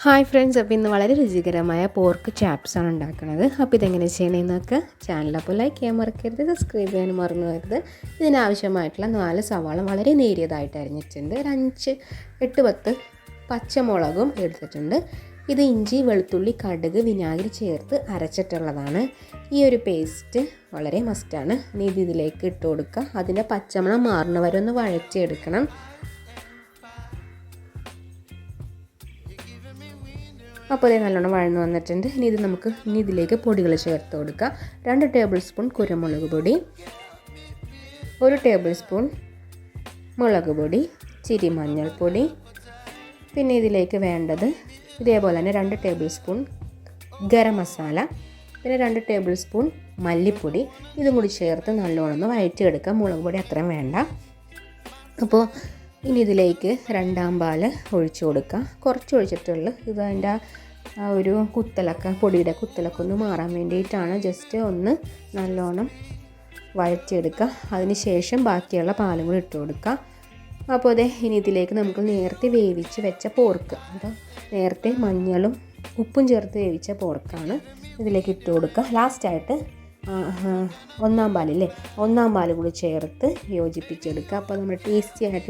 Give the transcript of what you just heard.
Hi friends അപ്പോൾ ഇന്ന് വളരെ രുചികരമായ പോർക്ക് ചാപ്സാണ് ഉണ്ടാക്കുന്നത്. അപ്പോൾ ഇതെങ്ങനെ ചെയ്യണമെന്നൊക്കെ ചാനൽ അപ്പോൾ ലൈക്ക് ചെയ്യാൻ മറക്കരുത് സബ്സ്ക്രൈബ് ചെയ്യാൻ മറന്നു വരുത് ഇതിനാവശ്യമായിട്ടുള്ള നാല് സവാള വളരെ നേരിയതായിട്ട് അരിഞ്ഞിട്ടുണ്ട്. ഒരു അഞ്ച് എട്ട് പത്ത് പച്ചമുളകും എടുത്തിട്ടുണ്ട്. ഇത് ഇഞ്ചി വെളുത്തുള്ളി കടുക് വിനാഗിരി ചേർത്ത് അരച്ചിട്ടുള്ളതാണ്. ഈ ഒരു പേസ്റ്റ് വളരെ മസ്റ്റാണ് നീതി ഇത് ഇതിലേക്ക് ഇട്ട് കൊടുക്കുക. അതിന്റെ പച്ചമണം മാറുന്നവരൊന്ന് വഴച്ചെടുക്കണം അപ്പോൾ ഇത് നല്ലോണം വഴന്ന് വന്നിട്ടുണ്ട്. ഇനി ഇത് നമുക്ക് ഇനി ഇതിലേക്ക് പൊടികൾ ചേർത്ത് കൊടുക്കുക രണ്ട് ടേബിൾ സ്പൂൺ കുരുമുളക് പൊടി ഒരു ടേബിൾ സ്പൂൺ മുളക് പൊടി ചിരി മഞ്ഞൾപ്പൊടി പിന്നെ ഇതിലേക്ക് വേണ്ടത് ഇതേപോലെ തന്നെ രണ്ട് ടേബിൾ സ്പൂൺ ഗരം മസാല പിന്നെ രണ്ട് ടേബിൾ സ്പൂൺ മല്ലിപ്പൊടി. ഇതും കൂടി ചേർത്ത് നല്ലോണം ഒന്ന് വഴറ്റിയെടുക്കുക മുളക് പൊടി അത്രയും വേണ്ട. അപ്പോൾ ഇനി ഇതിലേക്ക് രണ്ടാം പാൽ ഒഴിച്ചു കൊടുക്കുക കുറച്ച് ഒഴിച്ചിട്ടുള്ളൂ. ഇത് അതിന്റെ ആ ഒരു കുത്തലൊക്കെ പൊടിയുടെ കുത്തലൊക്കെ ഒന്ന് മാറാൻ വേണ്ടിയിട്ടാണ്. ജസ്റ്റ് ഒന്ന് നല്ലോണം വഴറ്റിയെടുക്കുക. അതിന് ശേഷം ബാക്കിയുള്ള പാലും കൂടി ഇട്ട് കൊടുക്കുക. അപ്പോൾ അതെ ഇനി ഇതിലേക്ക് നമുക്ക് നേരത്തെ വേവിച്ച് വെച്ച പോർക്ക് അപ്പോൾ നേരത്തെ മഞ്ഞളും ഉപ്പും ചേർത്ത് വേവിച്ച പോർക്കാണ് ഇതിലേക്ക് ഇട്ട് കൊടുക്കുക. ലാസ്റ്റായിട്ട് ഒന്നാം പാലില്ലേ? ഒന്നാം പാൽ കൂടി ചേർത്ത് യോജിപ്പിച്ചെടുക്കുക. അപ്പോൾ നമ്മുടെ ടേസ്റ്റി ആയിട്ടുള്ള